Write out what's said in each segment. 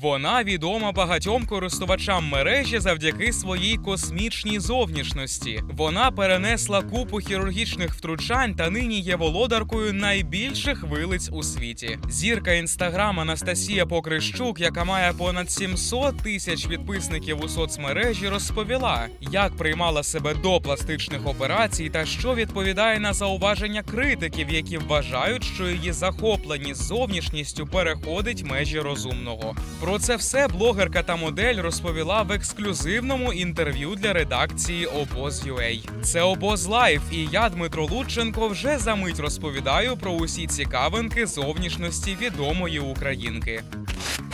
Вона відома багатьом користувачам мережі завдяки своїй космічній зовнішності. Вона перенесла купу хірургічних втручань та нині є володаркою найбільших вилиць у світі. Зірка інстаграм Анастасія Покрищук, яка має понад 700 тисяч підписників у соцмережі, розповіла, як приймала себе до пластичних операцій та що відповідає на зауваження критиків, які вважають, що її захопленість зовнішністю переходить межі розумного. Про це все блогерка та модель розповіла в ексклюзивному інтерв'ю для редакції Обоз.UA. Це Обоз Лайф, і я, Дмитро Лученко, вже за мить розповідаю про усі цікавинки зовнішності відомої українки.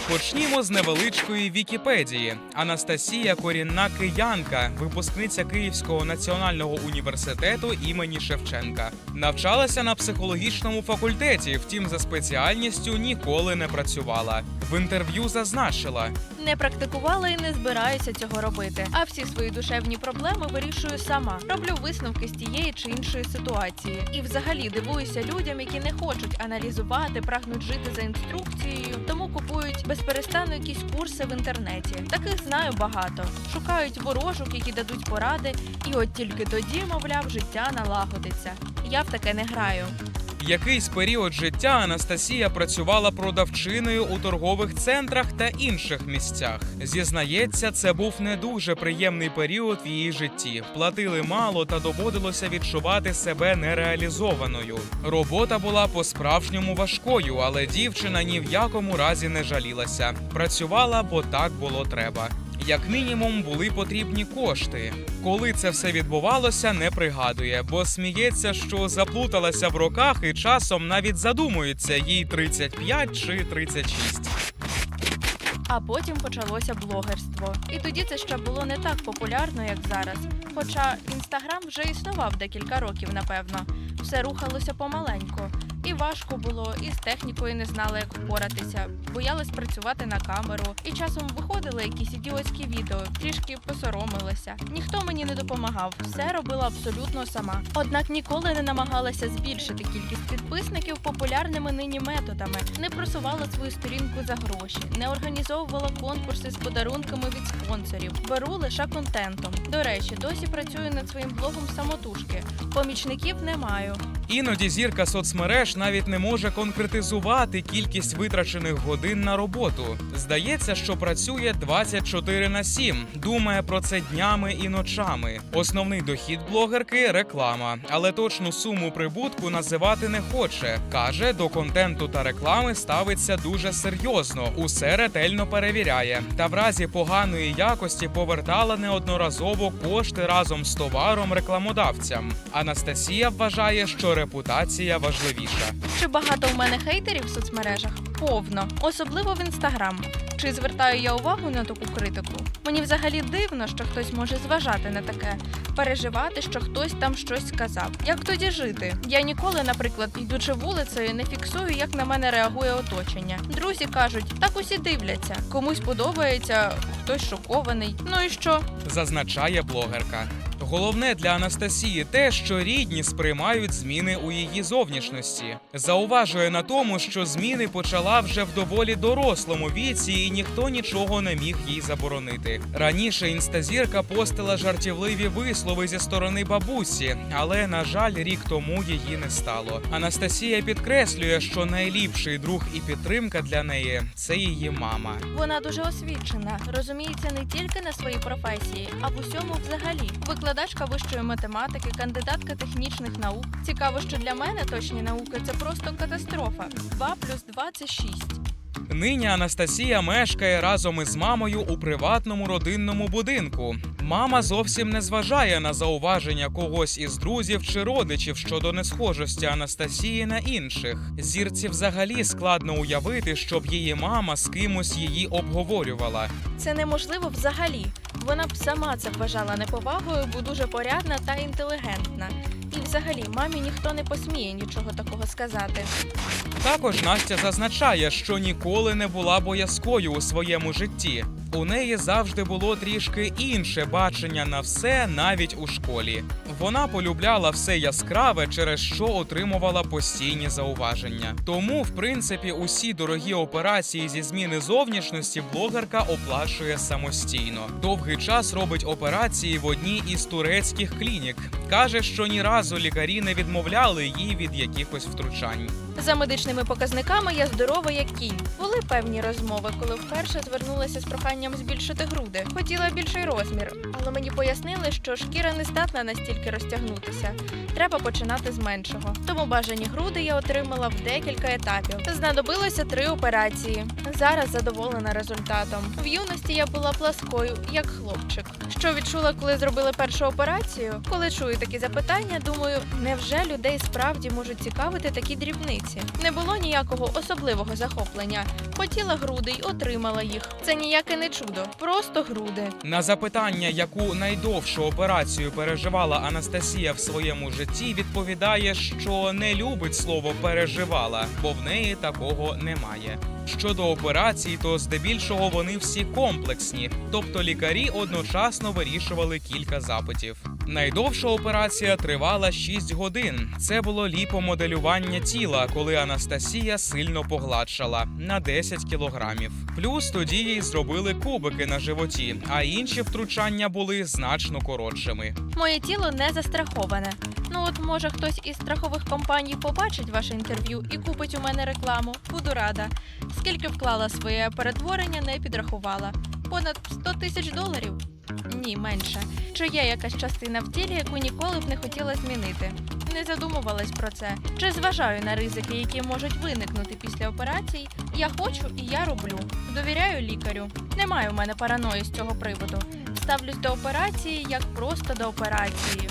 Почнімо з невеличкої Вікіпедії. Анастасія корінна киянка, випускниця Київського національного університету імені Шевченка. Навчалася на психологічному факультеті, втім за спеціальністю ніколи не працювала. В інтерв'ю зазначила: Не практикувала і не збираюся цього робити. А всі свої душевні проблеми вирішую сама. Роблю висновки з тієї чи іншої ситуації. І взагалі дивуюся людям, які не хочуть аналізувати, прагнуть жити за інструкцією, тому купують безперестанно якісь курси в інтернеті. Таких знаю багато. Шукають ворожок, які дадуть поради, і от тільки тоді, мовляв, життя налагодиться. Я в таке не граю. Якийсь період життя Анастасія працювала продавчиною у торгових центрах та інших місцях. Зізнається, це був не дуже приємний період в її житті. Платили мало та доводилося відчувати себе нереалізованою. Робота була по-справжньому важкою, але дівчина ні в якому разі не жалілася. Працювала, бо так було треба. Як мінімум були потрібні кошти. Коли це все відбувалося, не пригадує, бо сміється, що заплуталася в роках і часом навіть задумується їй 35 чи 36. А потім почалося блогерство. І тоді це ще було не так популярно, як зараз. Хоча інстаграм вже існував декілька років, напевно. Все рухалося помаленьку. І важко було, і з технікою не знала, як впоратися. Боялась працювати на камеру. І часом виходили якісь ідіотські відео, трішки посоромилася. Ніхто мені не допомагав, все робила абсолютно сама. Однак ніколи не намагалася збільшити кількість підписників популярними нині методами, не просувала свою сторінку за гроші, не організовувала конкурси з подарунками від спонсорів. Беру лише контентом. До речі, досі працюю над своїм блогом самотужки. Помічників не маю. Іноді зірка соцмереж навіть не може конкретизувати кількість витрачених годин на роботу. Здається, що працює 24 на 7, думає про це днями і ночами. Основний дохід блогерки реклама, але точну суму прибутку називати не хоче. каже, до контенту та реклами ставиться дуже серйозно, усе ретельно перевіряє. Та в разі поганої якості повертала неодноразово кошти разом з товаром рекламодавцям. Анастасія вважає, що репутація важливіша. Чи багато в мене хейтерів в соцмережах? Повно, особливо в інстаграм. Чи звертаю я увагу на таку критику? Мені взагалі дивно, що хтось може зважати на таке, переживати, що хтось там щось сказав. Як тоді жити? Я ніколи, наприклад, йдучи вулицею, не фіксую, як на мене реагує оточення. Друзі кажуть, так усі дивляться. Комусь подобається, хтось шокований. Ну і що? зазначає блогерка. Головне для Анастасії те, що рідні сприймають зміни у її зовнішності. Зауважує на тому, що зміни почала вже в доволі дорослому віці, і ніхто нічого не міг їй заборонити. Раніше інстазірка постила жартівливі вислови зі сторони бабусі, але на жаль, рік тому її не стало. Анастасія підкреслює, що найліпший друг і підтримка для неї це її мама. Вона дуже освічена, розуміється не тільки на своїй професії, а в усьому взагалі. Викладачка вищої математики, кандидатка технічних наук. Цікаво, що для мене точні науки це просто катастрофа. 2 плюс 2 – це 6. Нині Анастасія мешкає разом із мамою у приватному родинному будинку. Мама зовсім не зважає на зауваження когось із друзів чи родичів щодо несхожості Анастасії на інших. Зірці взагалі складно уявити, щоб її мама з кимось її обговорювала. Це неможливо взагалі. Вона б сама це вважала неповагою, бо дуже порядна та інтелігентна. І взагалі мамі ніхто не посміє нічого такого сказати. Також Настя зазначає, що ніколи не була боязкою у своєму житті. У неї завжди було трішки інше бачення на все, навіть у школі. Вона полюбляла все яскраве, через що отримувала постійні зауваження. Тому, в принципі, усі дорогі операції зі зміни зовнішності блогерка оплачує самостійно. Довгий час робить операції в одній із турецьких клінік. каже, що ні разу лікарі не відмовляли їй від якихось втручань. За медичними показниками я здорова як кінь. Були певні розмови, коли вперше звернулася з проханням збільшити груди. Хотіла більший розмір, але мені пояснили, що шкіра не здатна настільки розтягнутися. Треба починати з меншого. Тому бажані груди я отримала в декілька етапів. Знадобилося три операції. Зараз задоволена результатом. В юності я була пласкою, як хлопчик. Що відчула, коли зробили першу операцію? Коли чую такі запитання, думаю, невже людей справді можуть цікавити такі дрібниці? Не було ніякого особливого захоплення. Хотіла груди й отримала їх. Це ніяке не чудо, просто груди. На запитання, яку найдовшу операцію переживала Анастасія в своєму житті, відповідає, що не любить слово переживала, бо в неї такого немає. Щодо операцій, то здебільшого вони всі комплексні, тобто лікарі одночасно вирішували кілька запитів. Найдовша операція тривала 6 годин. Це було ліпомоделювання тіла, коли Анастасія сильно погладшала на 10 кілограмів. Плюс тоді їй зробили кубики на животі, а інші втручання були значно коротшими. Моє тіло не застраховане. Ну от може хтось із страхових компаній побачить ваше інтерв'ю і купить у мене рекламу. Буду рада. Скільки вклала своє перетворення, не підрахувала. Понад 100 тисяч доларів? Ні, менше. Чи є якась частина в тілі, яку ніколи б не хотіла змінити? Не задумувалась про це. Чи зважаю на ризики, які можуть виникнути після операцій? Я хочу і я роблю. Довіряю лікарю. Немає у мене параної з цього приводу. Ставлюсь до операції як просто до операції.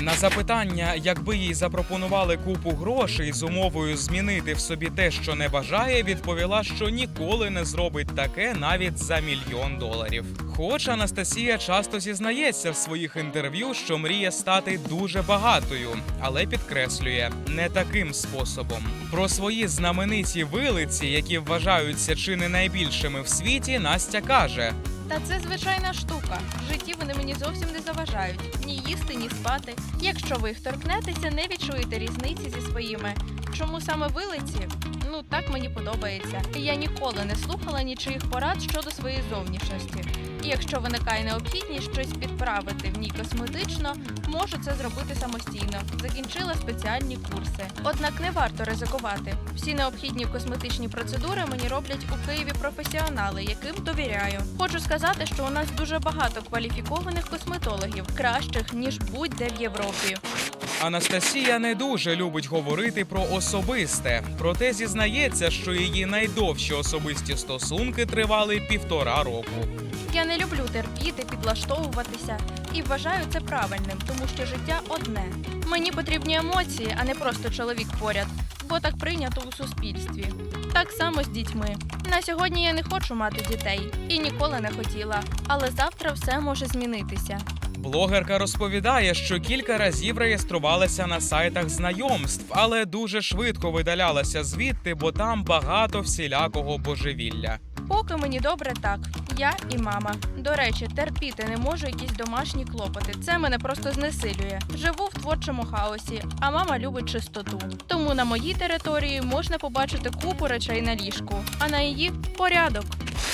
На запитання, якби їй запропонували купу грошей з умовою змінити в собі те, що не бажає, відповіла, що ніколи не зробить таке навіть за мільйон доларів. Хоч Анастасія часто зізнається в своїх інтерв'ю, що мріє стати дуже багатою, але підкреслює не таким способом. Про свої знамениті вилиці, які вважаються чи не найбільшими в світі, Настя каже: Та це звичайна штука. В житті вони мені зовсім не заважають ні їсти, ні спати. Якщо ви їх торкнетеся, не відчуєте різниці зі своїми. Чому саме вилиці? Ну так мені подобається. І Я ніколи не слухала нічиїх порад щодо своєї зовнішності. І якщо виникає необхідність щось підправити в ній косметично, можу це зробити самостійно. Закінчила спеціальні курси. Однак не варто ризикувати. Всі необхідні косметичні процедури мені роблять у Києві професіонали, яким довіряю. Хочу сказати, що у нас дуже багато кваліфікованих косметологів, кращих ніж будь-де в Європі. Анастасія не дуже любить говорити про особисте, проте зізнається, що її найдовші особисті стосунки тривали півтора року. Я не люблю терпіти, підлаштовуватися і вважаю це правильним, тому що життя одне. Мені потрібні емоції, а не просто чоловік поряд, бо так прийнято у суспільстві. Так само з дітьми. На сьогодні я не хочу мати дітей і ніколи не хотіла, але завтра все може змінитися. Блогерка розповідає, що кілька разів реєструвалася на сайтах знайомств, але дуже швидко видалялася звідти, бо там багато всілякого божевілля. Поки мені добре так, я і мама. До речі, терпіти не можу якісь домашні клопоти. Це мене просто знесилює. Живу в творчому хаосі, а мама любить чистоту. Тому на моїй території можна побачити купу речей на ліжку, а на її порядок.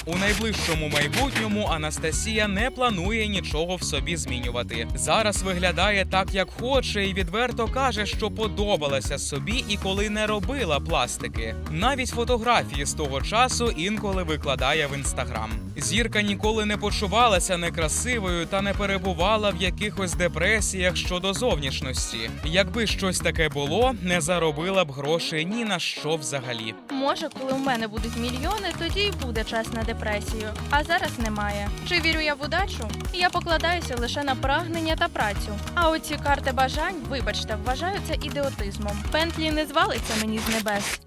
У найближчому майбутньому Анастасія не планує нічого в собі змінювати. Зараз виглядає так, як хоче, і відверто каже, що подобалася собі і коли не робила пластики. Навіть фотографії з того часу інколи викладає в інстаграм. Зірка ніколи не почувалася некрасивою та не перебувала в якихось депресіях щодо зовнішності. Якби щось таке було, не заробила б грошей ні на що взагалі. Може, коли у мене будуть мільйони, тоді й буде час на депресію. А зараз немає. Чи вірю я в удачу? Я покладаюся лише на прагнення та працю. А оці карти бажань, вибачте, вважаю це ідіотизмом. Пентлі не звалиться мені з небес.